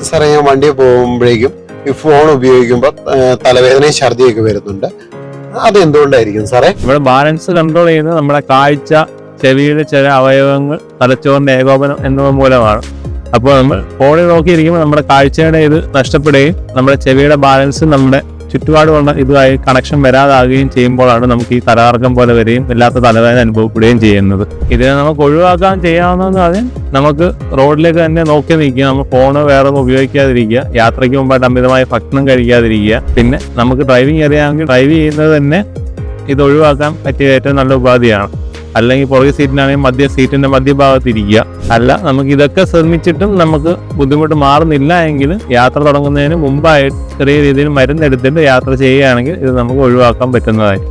Balance ഞാൻ വണ്ടി പോകുമ്പോഴേക്കും ഈ ഫോൺ ഉപയോഗിക്കുമ്പോൾ തലവേദനയും ഛർദിയൊക്കെ വരുന്നുണ്ട്. അത് എന്തുകൊണ്ടായിരിക്കും സാറേ? നമ്മുടെ ബാലൻസ് കൺട്രോൾ ചെയ്യുന്നത് നമ്മുടെ കാഴ്ച ചെവിയുടെ ചില അവയവങ്ങൾ തലച്ചോറിന്റെ ഏകോപനം എന്നിവ മൂലമാണ്. അപ്പോൾ നമ്മൾ ഫോണിൽ നോക്കിയിരിക്കുമ്പോൾ നമ്മുടെ കാഴ്ചയുടെ ഇത് നഷ്ടപ്പെടുകയും നമ്മുടെ ചെവിയുടെ ബാലൻസ് നമ്മുടെ ചുറ്റുപാടുമുള്ള ഇതുമായി കണക്ഷൻ വരാതാകുകയും ചെയ്യുമ്പോഴാണ് നമുക്ക് ഈ തലകറക്കം പോലെ വരികയും ഇല്ലാത്ത തലവേദന അനുഭവപ്പെടുകയും ചെയ്യുന്നത്. ഇതിനെ നമുക്ക് ഒഴിവാക്കാൻ ചെയ്യാവുന്നതെന്ന് പറഞ്ഞാൽ നമുക്ക് റോഡിലേക്ക് തന്നെ നോക്കി നിൽക്കുക നമ്മൾ ഫോണ് വേറെ ഉപയോഗിക്കാതിരിക്കുക യാത്രയ്ക്ക് മുമ്പായിട്ട് അമിതമായ ഭക്ഷണം കഴിക്കാതിരിക്കുക. പിന്നെ നമുക്ക് ഡ്രൈവിംഗ് അറിയാമെങ്കിൽ ഡ്രൈവ് ചെയ്യുന്നത് തന്നെ ഇത് ഒഴിവാക്കാൻ പറ്റിയ ഏറ്റവും നല്ല ഉപാധിയാണ്. അല്ലെങ്കിൽ പുറകെ സീറ്റിനാണെങ്കിൽ മധ്യ സീറ്റിന്റെ മധ്യഭാഗത്ത് ഇരിക്കുക അല്ല നമുക്ക് ഇതൊക്കെ ശ്രമിച്ചിട്ടും നമുക്ക് ബുദ്ധിമുട്ട് മാറുന്നില്ല എങ്കിൽ യാത്ര തുടങ്ങുന്നതിന് മുമ്പായിട്ട് ചെറിയ രീതിയിൽ മരുന്നെടുത്തിട്ട് യാത്ര ചെയ്യുകയാണെങ്കിൽ ഇത് നമുക്ക് ഒഴിവാക്കാൻ പറ്റുന്നതായി